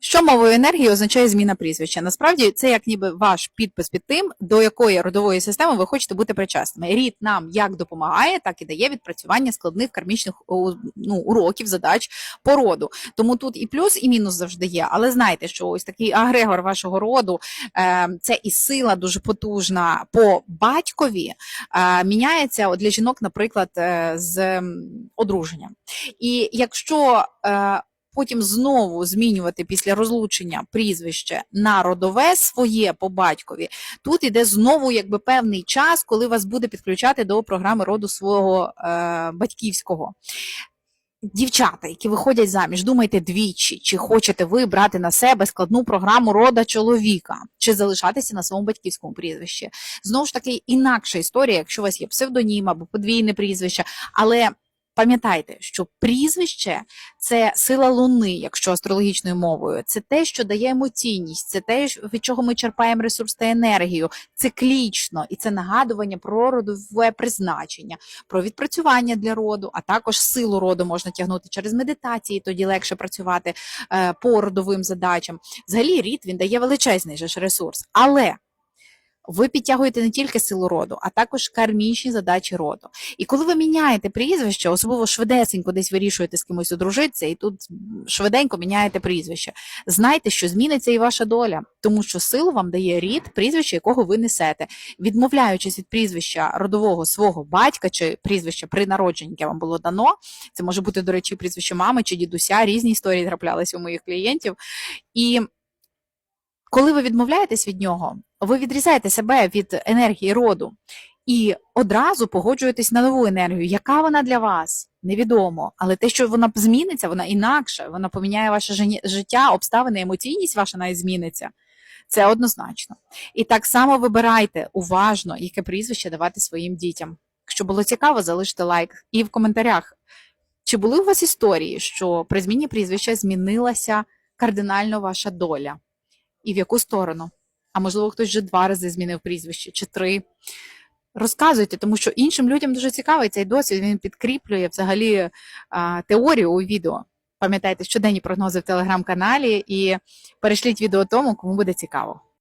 Що мовою енергії означає зміна прізвища? Насправді це як ніби ваш підпис під тим, до якої родової системи ви хочете бути причасними. Рід нам як допомагає, так і дає відпрацювання складних кармічних ну, уроків, задач по роду. Тому тут і плюс, і мінус завжди є. Але знайте, що ось такий агрегор вашого роду е, це і сила дуже потужна по батькові. Е, міняється для жінок, наприклад, е, з одруженням. І якщо потім знову змінювати після розлучення прізвище на родове своє по батькові, тут іде знову якби певний час, коли вас буде підключати до програми роду свого е, батьківського. Дівчата, які виходять заміж, думайте двічі, чи хочете ви брати на себе складну програму рода чоловіка, чи залишатися на своєму батьківському прізвищі. Знову ж таки, інакша історія, якщо у вас є псевдонім або подвійне прізвище, але пам'ятайте, що прізвище це сила луни, якщо астрологічною мовою, це те, що дає емоційність, це те, від чого ми черпаємо ресурс та енергію, циклічно, і це нагадування про родове призначення, про відпрацювання для роду, а також силу роду можна тягнути через медитації, тоді легше працювати е, по родовим задачам. Взагалі, рід він дає величезний же ресурс, але ви підтягуєте не тільки силу роду, а також кармічні задачі роду. І коли ви міняєте прізвище, особливо швидесенько десь вирішуєте з кимось одружитися, і тут швиденько міняєте прізвище, знайте, що зміниться і ваша доля, тому що силу вам дає рід, прізвище, якого ви несете. Відмовляючись від прізвища родового свого батька чи прізвища при народженні, яке вам було дано, це може бути, до речі, прізвище мами чи дідуся, різні історії траплялися у моїх клієнтів. І коли ви відмовляєтесь від нього, ви відрізаєте себе від енергії роду і одразу погоджуєтесь на нову енергію. Яка вона для вас? Невідомо. Але те, що вона зміниться, вона інакше, вона поміняє ваше життя, обставини, емоційність ваша навіть зміниться. Це однозначно. І так само вибирайте уважно, яке прізвище давати своїм дітям. Якщо було цікаво, залиште лайк. І в коментарях, чи були у вас історії, що при зміні прізвища змінилася кардинально ваша доля? І в яку сторону? А можливо, хтось вже два рази змінив прізвище чи три. Розказуйте, тому що іншим людям дуже цікавий цей досвід. Він підкріплює взагалі а, теорію у відео. Пам'ятайте щоденні прогнози в телеграм-каналі і перешліть відео тому, кому буде цікаво.